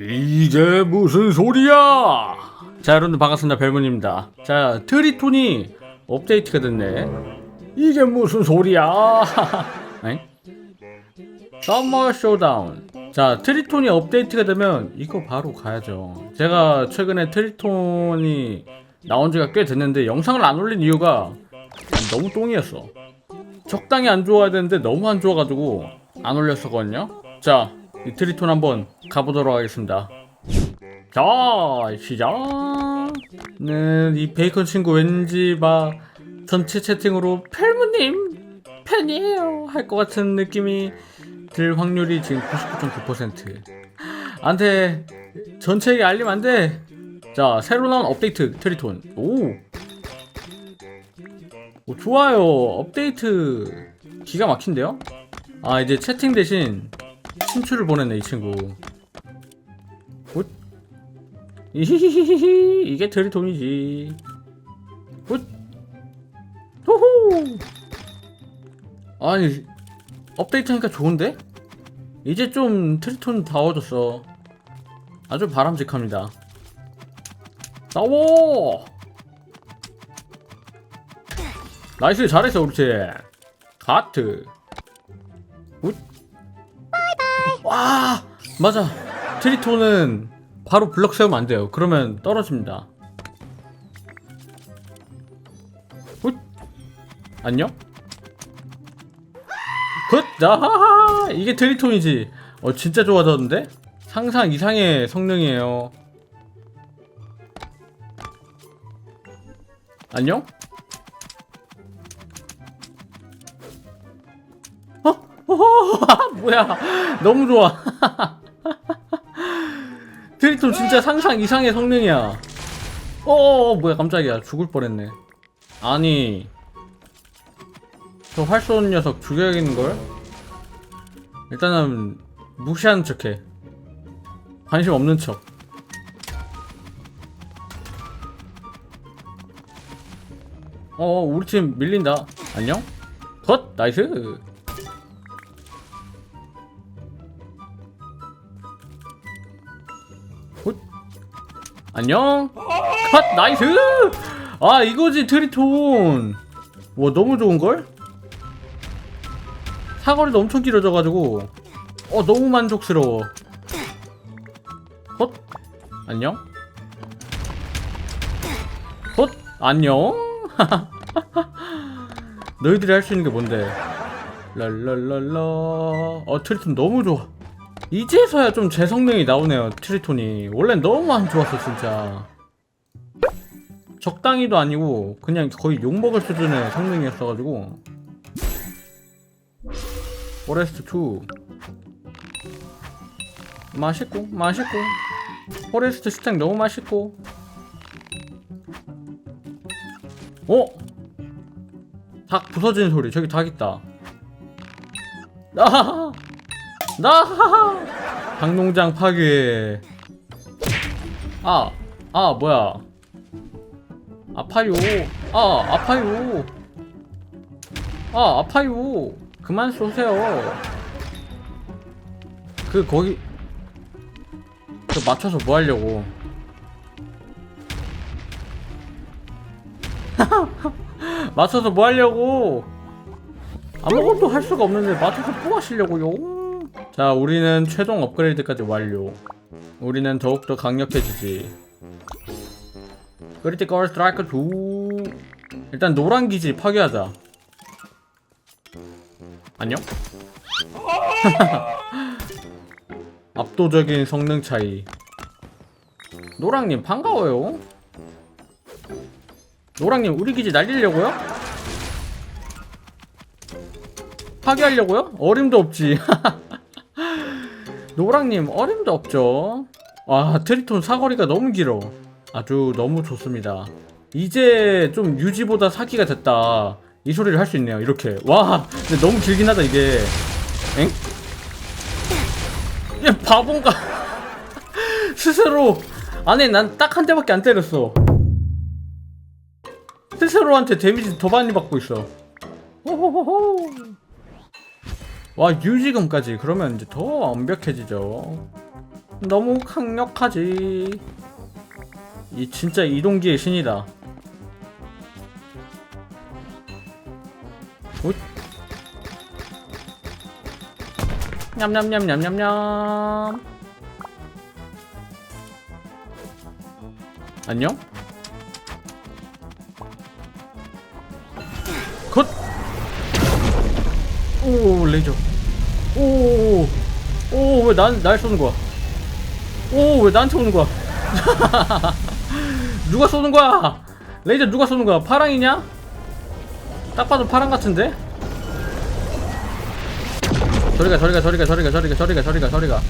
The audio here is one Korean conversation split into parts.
이게 무슨 소리야? 자 여러분들 반갑습니다. 벨문입니다. 자 트리톤이 업데이트가 됐네. 이게 무슨 소리야? 서머 쇼다운 자 트리톤이 업데이트가 되면 이거 바로 가야죠. 제가 최근에 트리톤이 나온 지가 꽤 됐는데 영상을 안 올린 이유가 너무 똥이었어. 적당히 안 좋아야 되는데 너무 안 좋아가지고 안 올렸었거든요. 자 이 트리톤 한번 가보도록 하겠습니다. 자 시작! 네, 이 베이컨 친구 왠지 막 전체 채팅으로 펠무님 팬이에요! 할 것 같은 느낌이 들 확률이 지금 99.9% 안돼 전체에게 알리면 안돼! 자 새로 나온 업데이트 트리톤. 오, 오 좋아요. 업데이트 기가 막힌데요? 아 이제 채팅 대신 친추를 보냈네 이 친구. 굿. 이히히히히 이게 트리톤이지. 굿. 호호! 아니 업데이트하니까 좋은데? 이제 좀 트리톤 다워졌어. 아주 바람직합니다. 싸워! 나이스 잘했어 우리 팀. 하트 굿 와 맞아. 트리톤은 바로 블럭 세우면 안 돼요. 그러면 떨어집니다. 굿 안녕? 굿! 자하하. 이게 트리톤이지. 어 진짜 좋아졌는데? 상상 이상의 성능이에요. 안녕 어? 어? 뭐야 너무 좋아 트리톤 진짜 상상 이상의 성능이야 어 뭐야 깜짝이야 죽을 뻔했네 아니 저 활 쏘는 녀석 죽여야겠는걸? 일단은 무시하는 척 해 관심 없는 척 어, 우리 팀 밀린다. 안녕? 컷! 나이스! 안녕? 컷! 나이스! 아, 이거지, 트리톤! 와, 너무 좋은걸? 사거리도 엄청 길어져가지고, 어, 너무 만족스러워. 컷! 안녕? 컷! 안녕? 너희들이 할 수 있는 게 뭔데? 랄랄랄라. 어, 트리톤 너무 좋아. 이제서야 좀제 성능이 나오네요, 트리톤이. 원래는 너무 안 좋았어, 진짜. 적당히도 아니고, 그냥 거의 욕먹을 수준의 성능이었어가지고. 포레스트 2. 맛있고, 맛있고. 포레스트 스택 너무 맛있고. 어? 닭 부서지는 소리 저기 닭 있다 나하하 나하하 닭농장 파괴. 아, 아 뭐야? 아파요. 아 아파요. 아 아파요. 그만 쏘세요. 그 거기 그 맞춰서 뭐 하려고? 맞춰서 뭐 하려고? 아무것도 할 수가 없는데 맞춰서 뭐 하시려고요 자 우리는 최종 업그레이드까지 완료. 우리는 더욱더 강력해지지. 크리티컬 스트라이크 2 일단 노란 기지 파괴하자. 안녕? 압도적인 성능 차이. 노랑님 반가워요. 노랑님 우리 기지 날리려고요? 파괴하려고요? 어림도 없지 노랑님 어림도 없죠? 와 트리톤 사거리가 너무 길어. 아주 너무 좋습니다. 이제 좀 유지보다 사기가 됐다. 이 소리를 할 수 있네요. 이렇게. 와 근데 너무 길긴 하다 이게. 엥? 얘 바본가. 스스로. 아니 난 딱 한 대밖에 안 때렸어. 스스로한테 데미지 더 많이 받고 있어. 호호호호. 와 유지금까지 그러면 이제 더 완벽해지죠. 너무 강력하지. 이 진짜 이동기의 신이다. 굿. 냠냠냠냠냠냠. 안녕? 컷! 오, 레이저. 오, 오, 왜 난, 날 쏘는 거야? 오, 왜 나한테 오는 거야? 누가 쏘는 거야? 레이저 누가 쏘는 거야? 파랑이냐? 딱 봐도 파랑 같은데? 저리가 저리가 저리가 저리가 저리가 저리가 저리가 저리가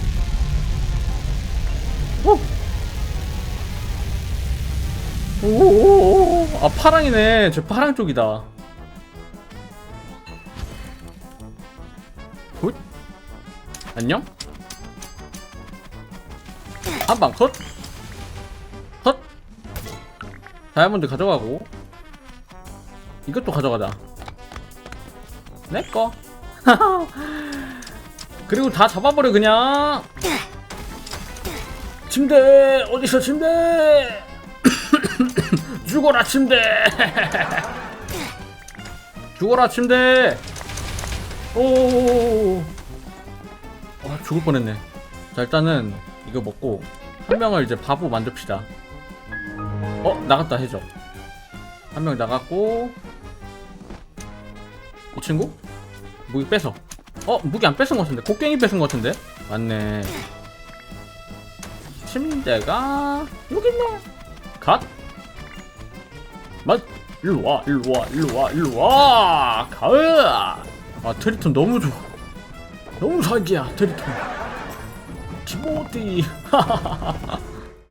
오! 오오오오 아 파랑이네 저 파랑 쪽이다 굿. 안녕. 한 방 컷. 컷! 다이아몬드 가져가고. 이것도 가져가자. 내꺼 그리고 다 잡아버려 그냥. 침대. 어디서 침대? 죽어라 침대. 죽어라 침대 오 아, 죽을 뻔했네. 자 일단은 이거 먹고 한 명을 이제 바보 만듭시다. 어 나갔다 해줘 한명 나갔고 이 친구? 무기 뺏어. 어 무기 안 뺏은 것 같은데? 곡괭이 뺏은 것 같은데? 맞네. 침대가 여기 있네. 갓. 맞 일로 와 일로 와 일로 와 일로 와. 가으 아 트리톤 너무 좋아. 너무 사기야 트리톤. 기모디